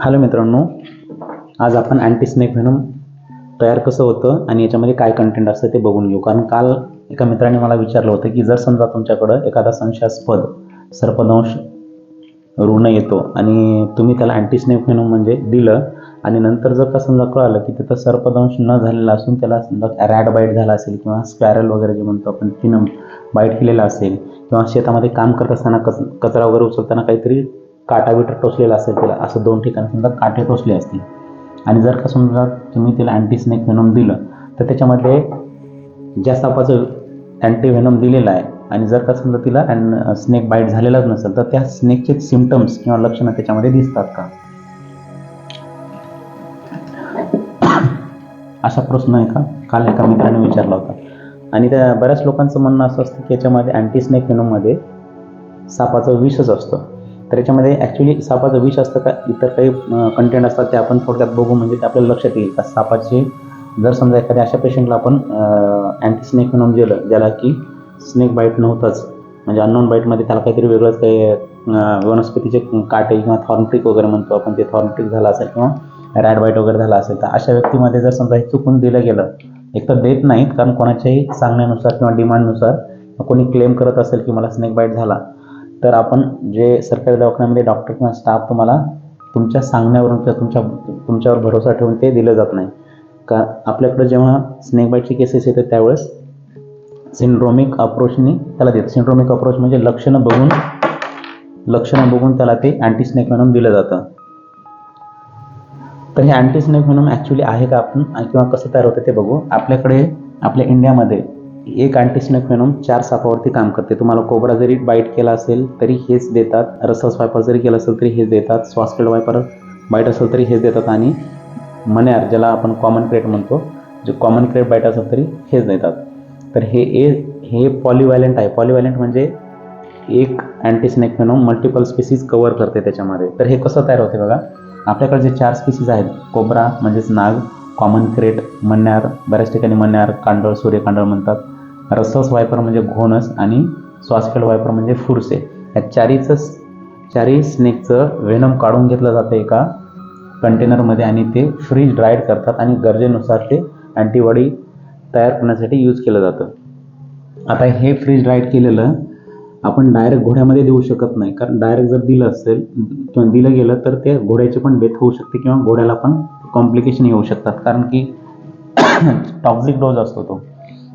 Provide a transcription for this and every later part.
Hello मित्रांनो आज आपण अँटी स्नेक व्हेनम तयार कसं होतं आणि याच्यामध्ये काय कंटेंट असतं ते बघून घेऊ. कारण काल एका मित्राने मला विचारलं होतं की जर समजा तुमच्याकडं एखादा संशयास्पद सर्पदंश रुग्ण येतो आणि तुम्ही त्याला अँटी स्नेक व्हेनम म्हणजे दिलं आणि नंतर जर का समजा कळालं की तिथं सर्पदंश न झालेला असून त्याला समजा रॅड बाईट झाला असेल किंवा स्पॅरल वगैरे जे म्हणतो आपण तिनं बाईट केलेला असेल किंवा शेतामध्ये काम करत असताना कच कचरा वगैरे उचलताना काहीतरी काटा बिटा टोचलेला असेल त्याला असं दोन ठिकाणी समजा काटे टोचले असतील. आणि जर का समजा तुम्ही त्याला अँटीस्नेक व्हेनम दिलं तर त्याच्यामध्ये ज्या सापाचं अँटी व्हेनम दिलेलं आहे आणि जर का समजा तिला अँड स्नेक बाईट झालेलाच नसेल तर त्या स्नेकचे सिमटम्स किंवा लक्षणं त्याच्यामध्ये दिसतात का? असा प्रश्न आहे का? काल एका मित्राने विचारला होता. आणि त्या बऱ्याच लोकांचं म्हणणं असं असतं की याच्यामध्ये अँटी स्नेक व्हेनममध्ये सापाचं विषच असतं. तर याच्यामध्ये ॲक्च्युली सापाचं विष असतं का? इतर काही कंटेंट असतात ते आपण थोडक्यात बघू. म्हणजे ते आपल्याला लक्षात येईल का? सापाचे जर समजा एखाद्या अशा पेशंटला आपण अँटी स्नेक दिलं ज्याला की स्नेक बाईट नव्हतंच. म्हणजे अननोन बाईटमध्ये त्याला काहीतरी वेगळंच काही वनस्पतीचे काटे किंवा थॉर्नट्रिक वगैरे म्हणतो आपण ते थॉर्नट्रिक झालं असेल किंवा रॅड बाईट वगैरे झाला असेल तर अशा व्यक्तीमध्ये जर समजा हे चुकून दिलं गेलं एक तर देत नाहीत कारण कोणाच्याही सांगण्यानुसार किंवा डिमांडनुसार कोणी क्लेम करत असेल की मला स्नेक बाईट झाला तर आपण जे सरकारी दवाखान्यामध्ये डॉक्टर किंवा स्टाफ तुम्हाला तुमच्या सांगण्यावरून किंवा तुमच्या तुमच्यावर भरोसा ठेवून ते दिलं जात नाही. का आपल्याकडे जेव्हा स्नेक बाईटची केसेस येतात त्यावेळेस सिंड्रोमिक अप्रोचने त्याला देतं सिंड्रोमिक अप्रोच म्हणजे लक्षणं बघून लक्षणं बघून त्याला ते अँटी स्नेक दिलं जातं. तर हे अँटी स्नेक व्हेनम ॲक्च्युली आहे का आपण किंवा कसं तयार होतं ते बघू. आपल्याकडे आपल्या इंडियामध्ये एक अँटीस्नेक चार सापावरती काम करते. तुम्हाला कोबरा जरी बाईट केला असेल तरी हेच देतात. रसस वायपर जरी केलं असेल तरी हेच देतात. स्वास्केड वायपर बाईट असेल तरी हेच देतात. आणि मन्यार ज्याला आपण कॉमन क्रेट म्हणतो जे कॉमन क्रेट बाईट असेल तरी हेच देतात. तर हे ए हे पॉलिव्हॅलंट आहे. पॉलिव्हॅलंट म्हणजे एक अँटीस्नेक मल्टिपल स्पेसीज कवर करते त्याच्यामध्ये. तर हे कसं तयार होते बघा. आपल्याकडे जे चार स्पीसीज आहेत कोबरा म्हणजेच नाग कॉमन क्रेट मन्यार बऱ्याच ठिकाणी मन्यार कांडळ सूर्यकांडळ म्हणतात. रसस वायपर म्हणजे घोणस आणि स्वासखेड वायपर म्हणजे फुरसे. या चारीचं चारी स्नेकचं वेनम काढून घेतलं जातं एका कंटेनरमध्ये आणि ते फ्रीज ड्राईड करतात आणि गरजेनुसार ते अँटीबॉडी तयार करण्यासाठी यूज केलं जातं. आता हे फ्रीज ड्राईड केलेलं आपण डायरेक्ट घोड्यामध्ये देऊ शकत नाही. कारण डायरेक्ट जर दिलं असेल किंवा दिलं गेलं तर ते घोड्याची पण डेथ होऊ शकते किंवा घोड्याला पण कॉम्प्लिकेशन येऊ शकतात. कारण की टॉक्झिक डोज असतो तो.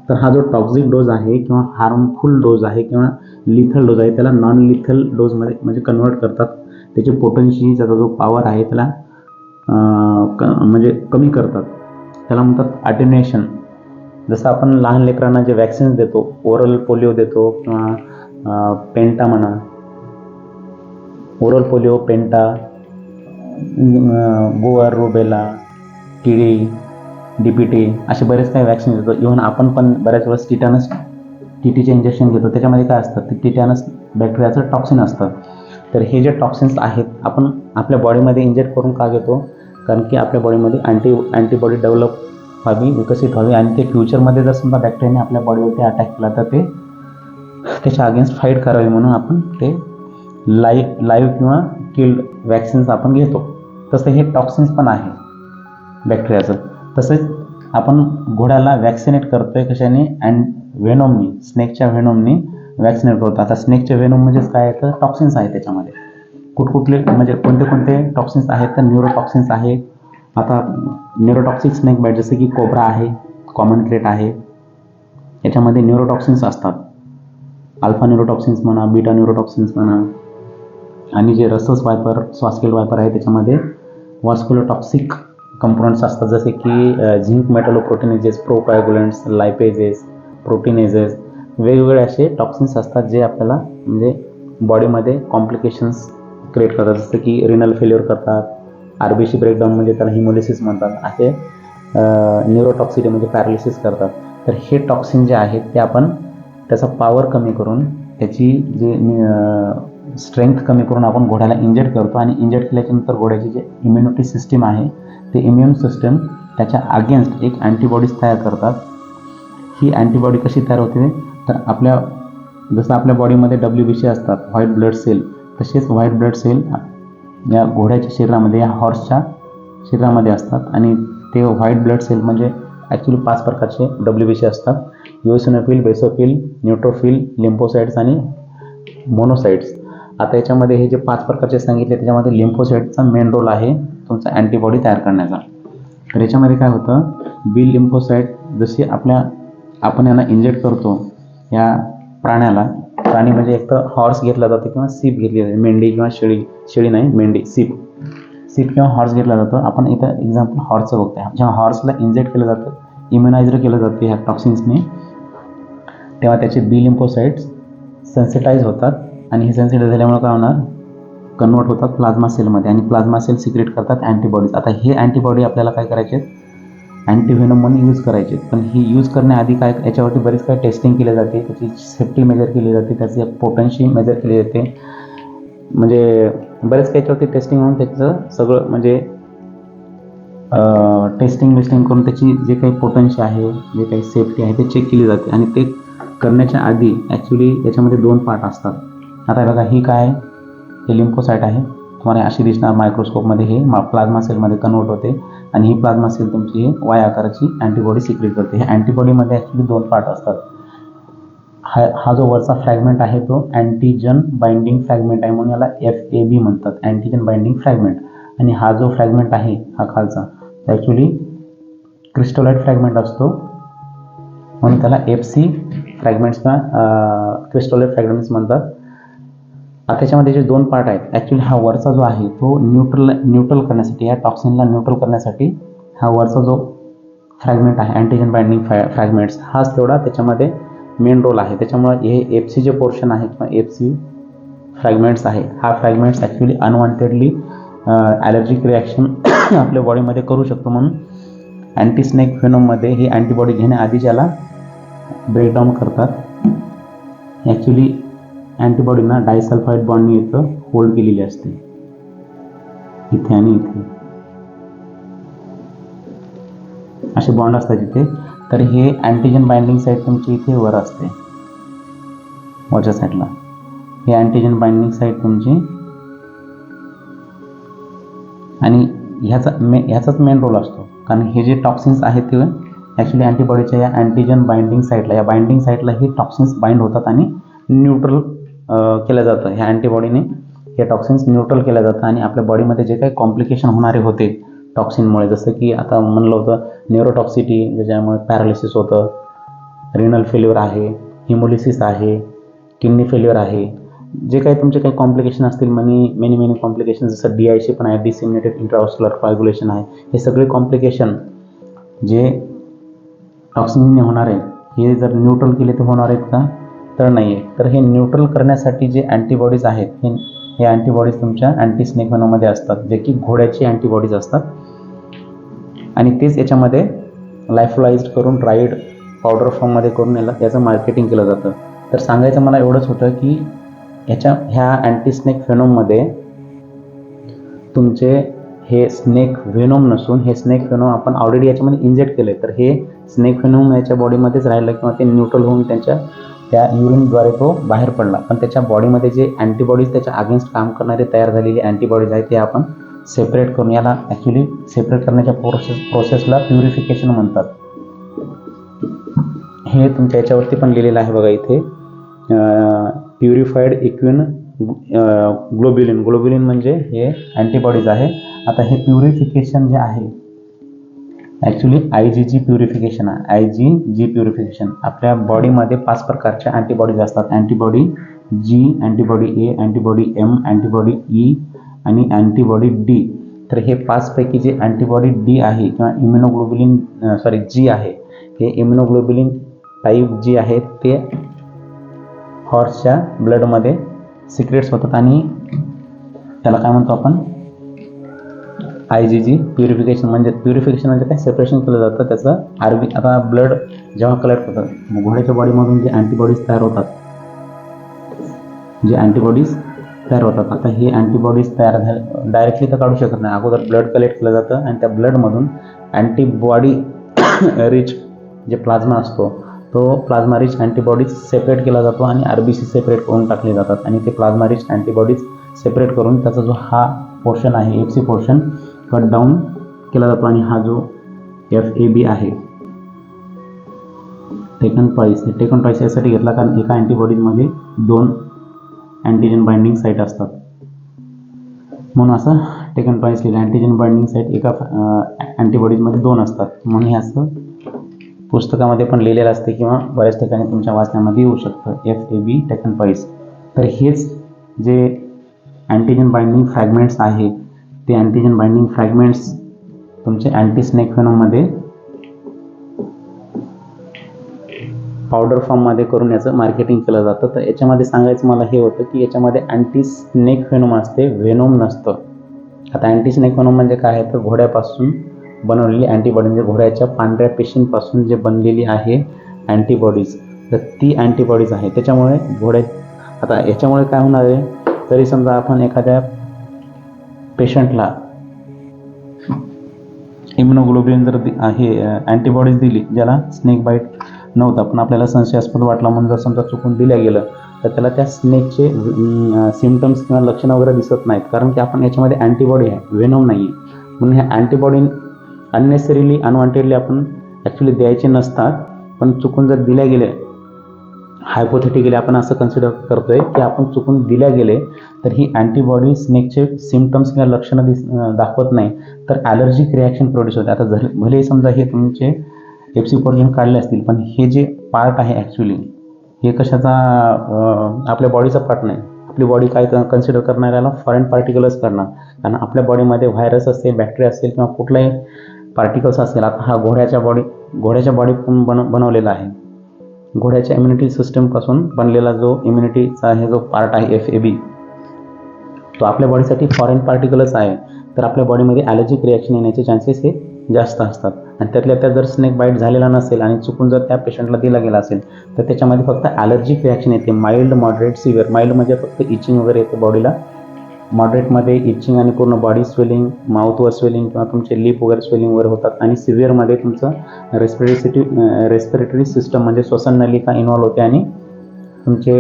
तर हा जो टॉक्झिक डोज आहे किंवा हार्मफुल डोज आहे किंवा लिथल डोज आहे त्याला नॉन लिथल डोजमध्ये म्हणजे कन्वर्ट करतात. त्याचे पोटन्शी त्याचा जो पॉवर आहे त्याला क म्हणजे कमी करतात. त्याला म्हणतात अटेन्युएशन जसं आपण लहान लेकरांना जे वॅक्सिन्स देतो ओरल पोलिओ देतो किंवा पेंटा म्हणा ओरल पोलिओ पेंटा गोवर रुबेला टिळी डी पी टी असे बरेच काही वॅक्सिन देतो इव्हन आपण पण बऱ्याच वेळेस टिटॅनस टी टीचे इंजेक्शन घेतो. त्याच्यामध्ये काय असतं? ते टिटॅनस बॅक्टेरियाचं टॉक्सिन असतं. तर हे जे टॉक्सिन्स आहेत आपण आपल्या बॉडीमध्ये इंजेक्ट करून का घेतो? कारण की आपल्या बॉडीमध्ये अँटी अँटीबॉडी डेव्हलप व्हावी विकसित व्हावी. आणि ते फ्युचरमध्ये जर समजा बॅक्टेरियाने आपल्या बॉडीवरती अटॅक केला तर ते त्याच्या अगेन्स्ट फाईट करावी म्हणून आपण ते लाईव्ह लाईव्ह किंवा किल्ड वॅक्सिन्स आपण घेतो. तसं हे टॉक्सिन्स पण आहे बॅक्टेरियाचं तसेच आपण घोड्याला वॅक्सिनेट करतोय कशाने? अँड व्हेनोमनी स्नेकच्या व्हेनोमनी वॅक्सिनेट करतो आता स्नेकचे व्हेनोम म्हणजेच काय आहे? तर टॉक्सिन्स आहे त्याच्यामध्ये. कुठकुठले म्हणजे कोणते कोणते टॉक्सिन्स आहेत? तर न्यूरोटॉक्सिन्स आहे. आता न्यूरोटॉक्सिक स्नेक बाईट जसे की कोबरा आहे कॉमन क्रेट आहे. याच्यामध्ये न्यूरोटॉक्सिन्स असतात. अल्फा न्यूरोटॉक्सिन्स म्हणा बीटा न्यूरोटॉक्सिन्स म्हणा आणि जे रसस वायपर स्वास्केल वायपर आहे त्याच्यामध्ये वॉस्क्युलोटॉक्सिक कंपोनंट्स असतात. जसे की झिंक मेटॅलोप्रोटीनेजेस प्रोकायगुलंट्स लायपेजेस प्रोटीनेजेस वेगवेगळे असे टॉक्सिन्स असतात जे आपल्याला म्हणजे बॉडीमध्ये कॉम्प्लिकेशन्स क्रिएट करतात. जसं की रिनल फेल्युअर करतात आरबीसी ब्रेकडाऊन म्हणजे त्याला हिमोलिसिस म्हणतात. असे न्यूरोटॉक्सिटी म्हणजे पॅरालिसिस करतात. तर हे टॉक्सिन जे आहेत ते आपण त्याचा पॉवर कमी करून त्याची जे स्ट्रेंथ कमी करून आपण घोड्याला इंजेक्ट करतो. आणि इंजेक्ट केल्याच्यानंतर घोड्याची जे इम्युनिटी सिस्टीम आहे ते इम्युन सिस्टम त्याच्या अगेन्स्ट एक अँटीबॉडीज तयार करतात. ही अँटीबॉडी कशी तयार होते? तर आपल्या जसं आपल्या बॉडीमध्ये डब्ल्यू बी सी असतात व्हाईट ब्लड सेल तसेच व्हाईट ब्लड सेल या घोड्याच्या शरीरामध्ये या हॉर्सच्या शरीरामध्ये असतात. आणि ते व्हाईट ब्लड सेल म्हणजे ॲक्च्युली पाच प्रकारचे डब्ल्यू बी सी असतात. युएसनोफिल बेसोफिल न्यूट्रोफिल लिम्फोसाइट्स आणि मोनोसाइट्स आता याच्यामध्ये हे जे पाच प्रकारचे सांगितले त्याच्यामध्ये लिम्फोसाइटचा मेन रोल आहे. तुमचा अँटीबॉडी तयार करण्याचा. तर याच्यामध्ये काय होतं? बी लिम्फोसाईट जशी आपल्या आपण यांना इंजेक्ट करतो या प्राण्याला प्राणी म्हणजे एक तर हॉर्स घेतला जातो किंवा सीप घेतली जाते. मेंढी किंवा शेळी शेळी नाही मेंढी सीप सीप किंवा हॉर्स घेतला जातो. आपण इथं एक्झाम्पल हॉर्सचं बघतोय. जेव्हा हॉर्सला इंजेक्ट केलं जातं इम्युनायझर केलं जातं ह्या टॉक्सिन्सने तेव्हा त्याचे बी लिम्फोसाईट्स सेन्सिटाईज होतात. आणि हे सेन्सिटाईज झाल्यामुळे काय होणार? कन्वर्ट होतात प्लाझ्मा सेलमध्ये आणि प्लाझ्मा सेल सिक्रेट करतात अँटीबॉडीज आता हे अँटीबॉडी आपल्याला काय करायचे अँटीव्हेनम म्हणून यूज करायचे पण ही यूज करण्याआधी काय याच्यावरती बरीच काही टेस्टिंग केली जाते. त्याची सेफ्टी मेजर केली जाते. त्याची पोटन्शी मेजर केली जाते. म्हणजे बरेच काही याच्यावरती टेस्टिंग होऊन त्याचं सगळं म्हणजे टेस्टिंग वेस्टिंग करून त्याची जे काही पोटन्शी आहे जे काही सेफ्टी आहे ते चेक केली जाते. आणि ते करण्याच्या आधी ॲक्च्युली याच्यामध्ये दोन पार्ट असतात. आता बघा ही काय हे लिम्फोसाईट आहे. तुम्हाला अशी दिसणार मायक्रोस्कोपमध्ये हे मा प्लाझ्मा सेलमध्ये कन्वर्ट होते. आणि ही प्लाझ्मा सेल तुमची हे वाय आकाराची अँटीबॉडी सिक्रेट करते. हे अँटीबॉडीमध्ये ॲक्च्युली दोन पार्ट असतात. हा हा जो वरचा फ्रॅगमेंट आहे तो अँटीजन बाइंडिंग फ्रॅगमेंट आहे म्हणून याला एफ ए बी म्हणतात. अँटीजन बाइंडिंग फ्रॅगमेंट आणि हा जो फ्रॅगमेंट आहे हा खालचा तो ॲक्च्युली क्रिस्टोलाइट फ्रॅगमेंट असतो. म्हणून त्याला एफ सी फ्रॅगमेंट्सना क्रिस्टोलाइट फ्रॅगमेंट्स म्हणतात. आता त्याच्यामध्ये जे दोन पार्ट आहेत ॲक्च्युली हा वरचा जो आहे तो न्यूट्रल न्यूट्रल करण्यासाठी या टॉक्सिनला न्यूट्रल करण्यासाठी हा वरचा जो फ्रॅगमेंट आहे अँटीजन बाइंडिंग फ्रॅ फ्रॅगमेंट्स हाच तेवढा त्याच्यामध्ये मेन रोल आहे. त्याच्यामुळे हे एफ सी जे पोर्शन आहे किंवा एफ सी फ्रॅगमेंट्स आहे हा fragments actually unwantedly allergic reaction आपल्या बॉडीमध्ये करू शकतो. म्हणून अँटी स्नेक फेनोममध्ये ही अँटीबॉडी घेण्याआधी ज्याला ब्रेकडाऊन करतात ॲक्च्युली अँटीबॉडीना डायसल्फाईड बॉन्डनी इथं होल्ड केलेली असते. इथे आणि इथे. असे बॉन्ड असतात इथे तर हे अँटीजन बाइंडिंग साईट तुमची इथे वर असते. वरच्या साईडला हे अँटीजन बाइंडिंग साईट तुमची आणि ह्याचा मे ह्याचाच मेन रोल असतो. कारण हे जे टॉक्सिन्स आहेत ते ॲक्च्युली अँटीबॉडीच्या या अँटीजन बाइंडिंग साईटला या बाइंडिंग साईटला हे टॉक्सिन्स बाइंड होतात आणि न्यूट्रल केलं जातं. ह्या अँटीबॉडीने हे टॉक्सिन्स न्यूट्रल केलं जातं आणि आपल्या बॉडीमध्ये जे काही कॉम्प्लिकेशन होणारे होते टॉक्सिनमुळे जसं की आता म्हणलं होतं न्यूरोटॉक्सिटी ज्याच्यामुळे पॅरालिसिस होतं रिनल फेल्युअर आहे हिमोलिसिस आहे किडनी फेल्युअर आहे जे काही तुमचे काही कॉम्प्लिकेशन असतील मनी मेनी मेनी कॉम्प्लिकेशन जसं डी आय सी पण आहे डिसिमिनेटेड इंट्रावस्क्युलर कॉग्युलेशन आहे हे सगळे कॉम्प्लिकेशन जे टॉक्सिनने होणार आहेत हे जर न्यूट्रल केले तर होणार आहेत का? तर नाही आहे तर हे न्यूट्रल करण्यासाठी जे अँटीबॉडीज आहेत हे हे अँटीबॉडीज तुमच्या अँटी स्नेकमध्ये असतात जे की घोड्याची अँटीबॉडीज असतात. आणि तेच याच्यामध्ये लाईफलाइज्ड करून ड्राईड पावडर फॉर्ममध्ये करून याला याचं मार्केटिंग केलं जातं. तर सांगायचं मला एवढंच होतं की ह्याच्या ह्या अँटी स्नेक फेनोममध्ये तुमचे हे स्नेक व्हेनोम नसून हे स्नेक व्हेनोम आपण ऑलरेडी याच्यामध्ये इंजेक्ट केलं आहे तर हे स्नेक व्हेनोम याच्या बॉडीमध्येच राहिलं किंवा ते न्यूट्रल होऊन त्यांच्या त्या युरिनद्वारे तो बाहेर पडला. पण त्याच्या बॉडीमध्ये जे अँटीबॉडीज त्याच्या अगेन्स्ट काम करणारे तयार झालेले अँटीबॉडीज आहेत ते आपण सेपरेट करून याला ॲक्च्युली सेपरेट करण्याच्या प्रोसेस प्रोसेसला प्युरिफिकेशन म्हणतात. हे तुमच्या याच्यावरती पण लिहिलेलं आहे बघा इथे. प्युरिफाईड इक्विन ग्लोब्युलिन ग्लोब्युलिन म्हणजे हे अँटीबॉडीज आहे. आता हे प्युरिफिकेशन जे आहे actually I G G purification आहे. आय जी जी प्युरिफिकेशन आपल्या बॉडीमध्ये पाच प्रकारच्या अँटीबॉडीज असतात. Antibody G antibody A antibody M antibody E आणि अँटीबॉडी डी तर हे पाचपैकी जे अँटीबॉडी डी आहे किंवा इम्युनोग्लोबुलिन सॉरी जी आहे हे इम्युनोग्लोबुलिन टाईप जी आहे ते हॉर्सच्या ब्लडमध्ये सिक्रेट्स होतात आणि त्याला काय म्हणतो आपण? आय जी जी प्युरिफिकेशन म्हणजे प्युरिफिकेशन म्हणजे काय? सेपरेशन केलं जातं. त्याचं आर बी आता ब्लड जेव्हा कलेक्ट होतं घोड्याच्या बॉडीमधून जे अँटीबॉडीज तयार होतात. जे अँटीबॉडीज तयार होतात. आता हे अँटीबॉडीज तयार झाले डायरेक्टली तर काढू शकत नाही. अगोदर ब्लड कलेक्ट केलं जातं आणि त्या ब्लडमधून अँटीबॉडी रिच जे प्लाझ्मा असतो तो प्लाझ्मा रिच अँटीबॉडीज सेपरेट केला जातो आणि आर बी सी सेपरेट करून टाकले जातात. आणि ते प्लाझ्मा रिच अँटीबॉडीज सेपरेट करून त्याचा जो हा पोर्शन आहे F C portion cut down केला जातो आणि हा जो एफ ए बी आहे. टेकन टॉईस टेकन प्राईस यासाठी घेतला कारण एका अँटीबॉडीजमध्ये दोन अँटीजन बाइंडिंग साईट असतात. म्हणून असं टेकन प्राईस लिहिलं. अँटीजन बाइंडिंग साईट एका अँटीबॉडीजमध्ये दोन असतात. म्हणून हे असं पुस्तकामध्ये पण लिहिलेलं असते किंवा बऱ्याच ठिकाणी तुमच्या वाचण्यामध्ये येऊ शकतं. F A B taken price तर हेच जे अँटीजन बाइंडिंग फ्रॅगमेंट्स आहे ते अँटीजन बाइंडिंग फ्रॅगमेंट्स तुमचे अँटी स्नेक पावडर फॉर्ममध्ये करून याचं मार्केटिंग केलं जातं. तर याच्यामध्ये सांगायचं मला हे होतं की याच्यामध्ये अँटी स्नेक फेनोम असते व्हेनोम नसतं. आता अँटी स्नेक फेनोम म्हणजे काय आहे? तर घोड्यापासून बनवलेली अँटीबॉडी म्हणजे घोड्याच्या पांढऱ्या पेशींपासून जे बनलेली आहे अँटीबॉडीज तर ती अँटीबॉडीज आहे. त्याच्यामुळे घोड्या आता याच्यामुळे काय होणार आहे? तरी समजा आपण एखाद्या पेशंटला इम्युनोग्लोबिन जर दि- हे अँटीबॉडीज दिली ज्याला स्नेक बाईट नव्हता पण आपल्याला संशयास्पद वाटला म्हणून जर समजा चुकून दिल्या गेलं तर त्याला त्या स्नेकचे सिमटम्स किंवा लक्षणं वगैरे दिसत नाहीत कारण की आपण याच्यामध्ये अँटीबॉडी आहे व्हेनम नाही आहे म्हणून ह्या अँटीबॉडी अननेसरीली अनवॉन्टेडली आपण ॲक्च्युली द्यायचे नसतात पण चुकून जर दिल्या गेल्या हायपोथेटिकली आपण असं कन्सिडर करतो आहे की आपण चुकून दिल्या गेले तर ही अँटीबॉडी स्नेकचे सिमटम्स किंवा लक्षणं दिस दाखवत नाही. तर ॲलर्जिक रिॲक्शन प्रोड्यूस होते. आता जर भले समजा हे तुमचे एफ पोर्जन काढले असतील पण हे जे पार्ट आहे ॲक्च्युली हे कशाचा आपल्या बॉडीचा पार्ट नाही. आपली बॉडी काय कन्सिडर करणार याला फॉरेन पार्टिकलच करणार. कारण आपल्या बॉडीमध्ये व्हायरस असेल बॅक्टेरिया असेल किंवा कुठलाही पार्टिकल्स असेल आता हा घोड्याच्या बॉडी घोड्याच्या बॉडीतून बन बनवलेला आहे. घोड्याच्या इम्युनिटी सिस्टमपासून बनलेला जो इम्युनिटीचा हे जो पार्ट आहे एफ ए बी तो आपल्या बॉडीसाठी फॉरेन पार्टिकलच आहे. तर आपल्या बॉडीमध्ये ॲलर्जिक रिॲक्शन येण्याचे चान्सेस हे जास्त असतात. आणि त्यातल्या त्यात जर स्नेक बाईट झालेला नसेल आणि चुकून जर त्या पेशंटला दिला गेला असेल तर त्याच्यामध्ये फक्त ॲलर्जिक रिॲक्शन येते. माइल्ड मॉडरेट सिव्हिअर माइल्ड म्हणजे फक्त इचिंग वगैरे येते बॉडीला मॉडरेटमध्ये इचिंग आणि पूर्ण बॉडी स्वेलिंग माउथवर स्वेलिंग किंवा तुमचे लिप वगैरे स्वेलिंग वगैरे होतात. आणि सिव्हिअरमध्ये तुमचं रेस्पिरेसिटी रेस्पिरेटरी सिस्टम म्हणजे श्वसन नलिका इन्व्हॉल्व होते आणि तुमचे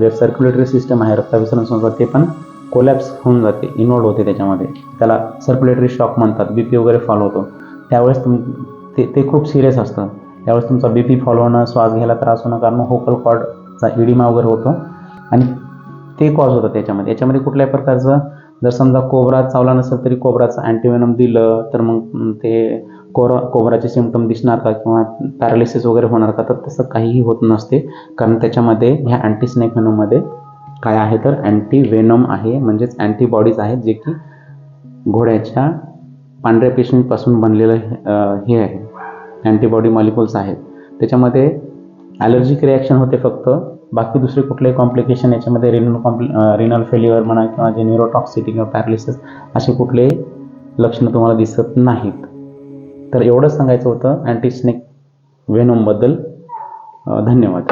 जे सर्क्युलेटरी सिस्टम आहे रक्ताभिसरण संस्था ते पण कोलॅप्स होऊन जाते इन्व्हॉल्व होते त्याच्यामध्ये. त्याला सर्क्युलेटरी शॉक म्हणतात बी पी वगैरे फॉलो होतो. त्यावेळेस तुम ते ते खूप सिरियस असतं. त्यावेळेस तुमचा बी पी फॉलो होणं श्वास घ्यायला त्रास होणं कारण होकल कॉर्डचा इडिमा वगैरे होतो. आणि ते कॉज होतं त्याच्यामध्ये. याच्यामध्ये कुठल्याही प्रकारचं जर समजा कोबरा चावला नसेल तरी कोबराचं अँटीवेनम दिलं तर मग ते कोरा कोबराचे सिमटम दिसणार का किंवा पॅरालिसिस वगैरे होणार का? तर तसं काहीही होत नसते. कारण त्याच्यामध्ये ह्या अँटी स्नेक काय आहे तर अँटी वेनम आहे म्हणजेच अँटीबॉडीज आहेत जे की घोड्याच्या पांढऱ्या पेशींपासून बनलेलं हे आहे. अँटीबॉडी मॉलिक्युल्स आहेत. त्याच्यामध्ये ॲलर्जिक रिॲक्शन होते फक्त. बाकी दुसरे कुठलेही कॉम्प्लिकेशन याच्यामध्ये रिनल कॉम्प्लि रिनल फेल्युअर म्हणा किंवा जे न्यूरोटॉक्सिटी किंवा पॅरालिसिस असे कुठलेही लक्षणं तुम्हाला दिसत नाहीत. तर एवढंच सांगायचं होतं. अँटीस्नेक वेनोमबद्दल धन्यवाद.